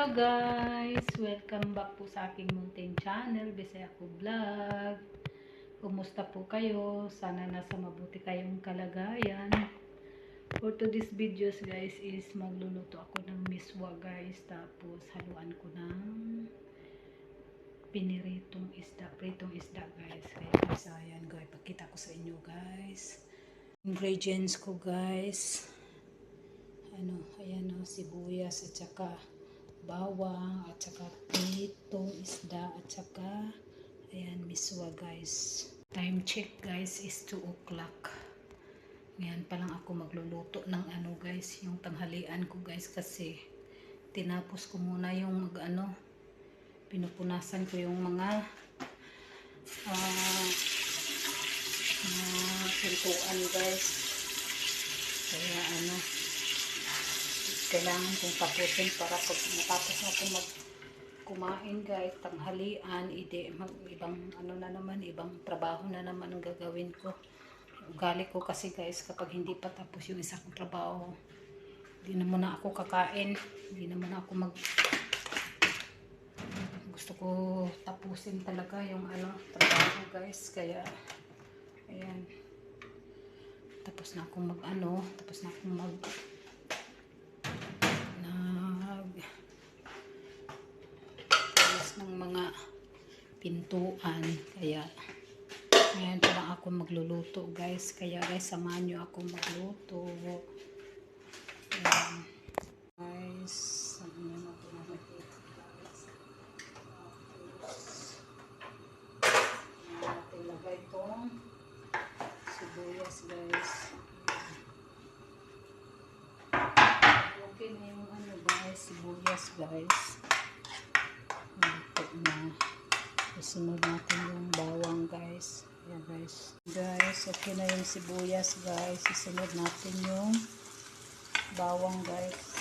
Hello guys! Welcome back po sa aking mountain channel, Bisaya ko Vlog. Kumusta po kayo? Sana nasa mabuti kayong kalagayan. For today's videos guys is magluluto ako ng miswa guys. Tapos haluan ko ng piniritong isda, pritong isda guys. Kaya guys, ayan guys, pakita ko sa inyo guys. Ingredients ko guys. Ano, ayan o, sibuyas at saka bawang at saka pritong isda at saka ayan miswa guys. Time check guys is 2 o'clock. Ngayon pa lang ako magluluto ng ano guys yung tanghalian ko guys kasi tinapos ko muna yung mag ano pinupunasan ko yung mga ah mga pintuan guys. Kaya ano kailangan kong tapusin para pag matapos na ako mag kumain guys, tanghalian, ide, mag, ibang ano na naman, ibang trabaho na naman ang gagawin ko. Ugali ko kasi guys, kapag hindi pa tapos yung isa kong trabaho, hindi na muna ako kakain, hindi na muna ako mag gusto ko tapusin talaga yung ano, trabaho guys, kaya ayan tapos na akong mag ano, tapos na akong mag mga pintuan. Kaya ngayon pa lang ako magluluto guys. Kaya guys samahan nyo ako magluto. Ayan. guys ano na natin na makita guys. Tapos natin lagay itong sibuyas guys. Okay na yung ano guys, sibuyas guys. Na. Isunod natin yung bawang guys. Ayan guys. Guys, okay na yung sibuyas guys. Isunod natin yung bawang guys.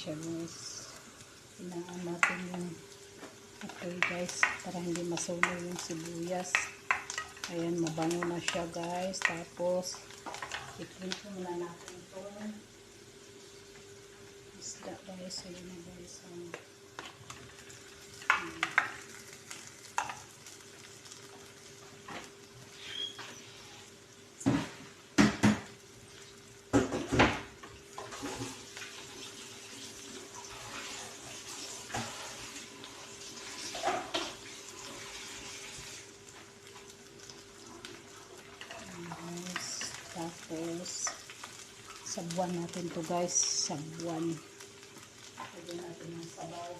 Siya guys. Inaan natin yung apoy guys para hindi masuno yung sibuyas. Ayan, mabango na siya guys. Tapos, iprito muna natin itong isda guys. Ayan na guys. Ayan. Tapos, sabuan natin to guys. Sabuan. Lagyan natin ng sabaw.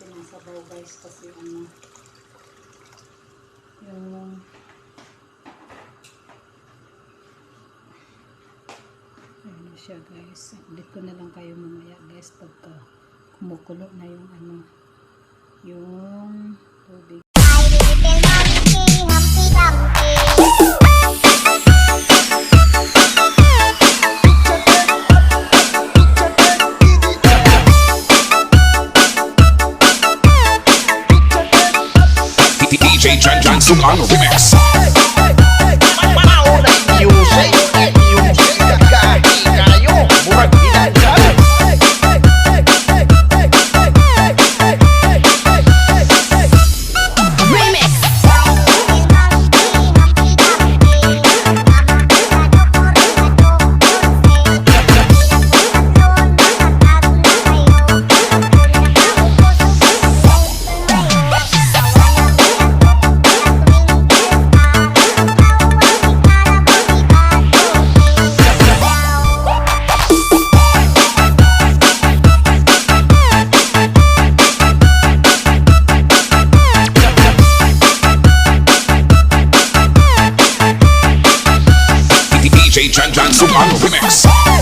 Natin ang sabaw guys kasi ano yung ano siya guys. Ulit ko na lang kayo mamaya guys pagka kumukulo na yung ano yung tubig DJ Jan Jan Sukan Remix. Remix DJ Jan Jan Superman Remix.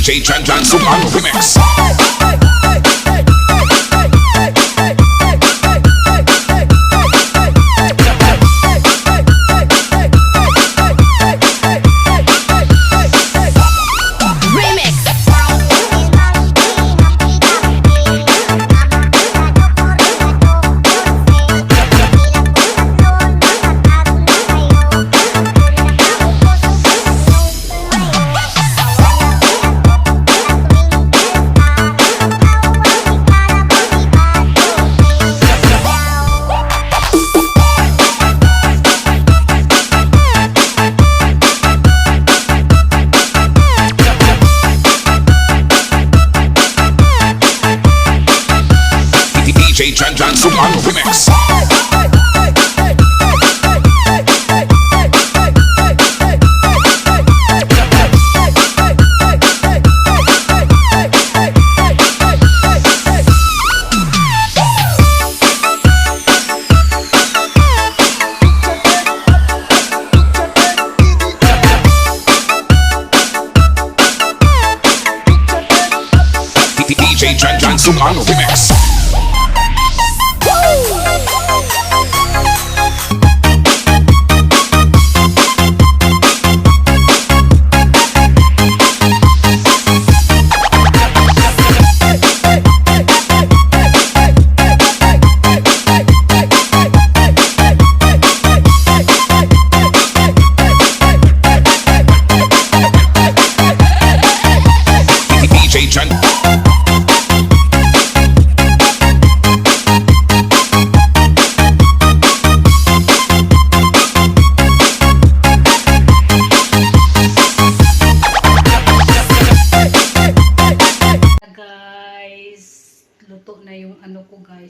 DJ Tran Tran Superman Remix. DJ Tran Suman Remix. DJ Suman Remix.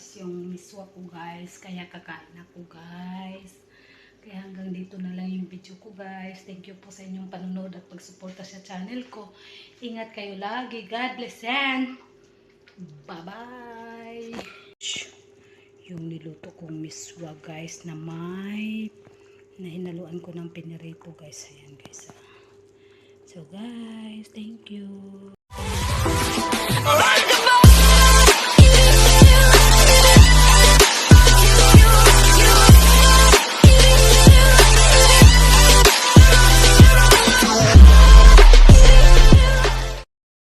Guys yung miswa ko guys. Kaya kakain ako guys. Kaya hanggang dito na lang yung video ko guys. Thank you po sa inyong panonood at pagsuporta sa channel ko. Ingat kayo lagi. God bless and bye bye yung niluto kong miswa guys na may na hinaluan ko ng pinirito guys. Ayan guys ah. so guys thank you